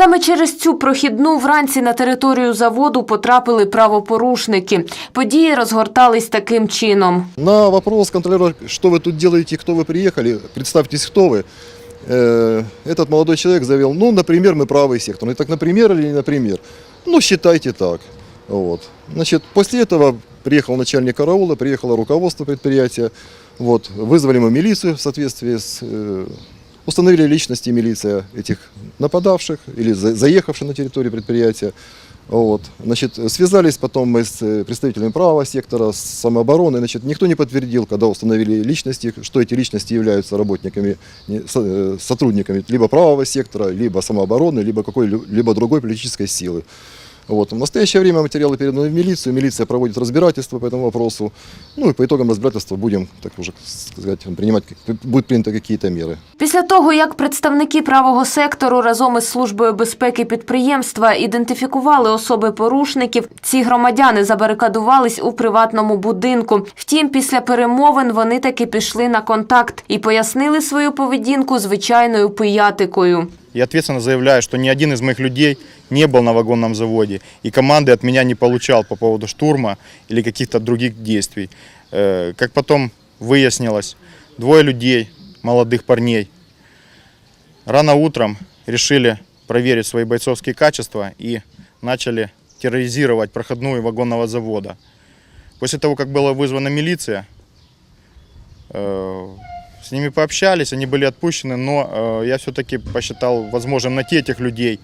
Саме через цю прохідну вранці на територію заводу потрапили правопорушники. Події розгортались таким чином. На вопрос контролера, что вы тут делаете, кто вы приехали, представьтесь, кто вы, э, этот молодой человек заявил, ну, например, мы правый сектор. Ну, и так, например или не например? Ну, считайте так. Вот. Значит, после этого приехал начальник караула, приехало руководство предприятия, вот, вызвали мы милицию в соответствии с... установили личности милиция этих нападавших или за- заехавших на территорию предприятия. Вот. Значит, связались потом мы с э, представителями правого сектора, с самообороны. Значит, никто не подтвердил, когда установили личности, что эти личности являются работниками, э, сотрудниками либо правого сектора, либо самообороны, либо какой-либо другой политической силы. Вот. В настоящее время материалы переданы в милицию, милиция проводит разбирательство по этому вопросу. Ну и по итогам разбирательства будем, так уже сказать, принимать, будут приняты какие-то меры. Після того, як представники правого сектору разом із службою безпеки підприємства ідентифікували особи порушників, ці громадяни забарикадувались у приватному будинку. Втім, після перемовин вони таки пішли на контакт і пояснили свою поведінку звичайною пиятикою. Я ответственно заявляю, что ни один из моих людей не был на вагонном заводе и команды от меня не получал по поводу штурма или каких-то других действий. Э, Как потом выяснилось, двое людей, молодых парней, рано утром решили проверить свои бойцовские качества и начали терроризировать проходную вагонного завода. После того, как была вызвана милиция, э, с ними пообщались, они были отпущены, но э, я все-таки посчитал возможным найти этих людей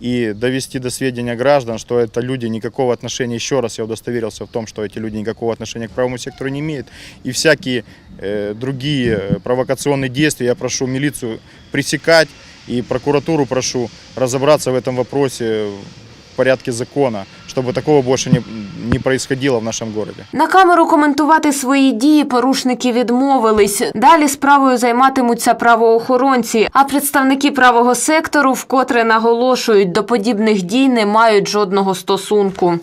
и довести до сведения граждан, что это люди никакого отношения, еще раз я удостоверился в том, что эти люди никакого отношения к правому сектору не имеют. И всякие э, другие э, провокационные действия я прошу милицию пресекать и прокуратуру прошу разобраться в этом вопросе порядке закона, чтобы такого больше не, не происходило в нашем городе. На камеру коментувати свої дії порушники відмовились. Далі справою займатимуться правоохоронці. А представники правого сектору вкотре наголошують, до подібних дій не мають жодного стосунку.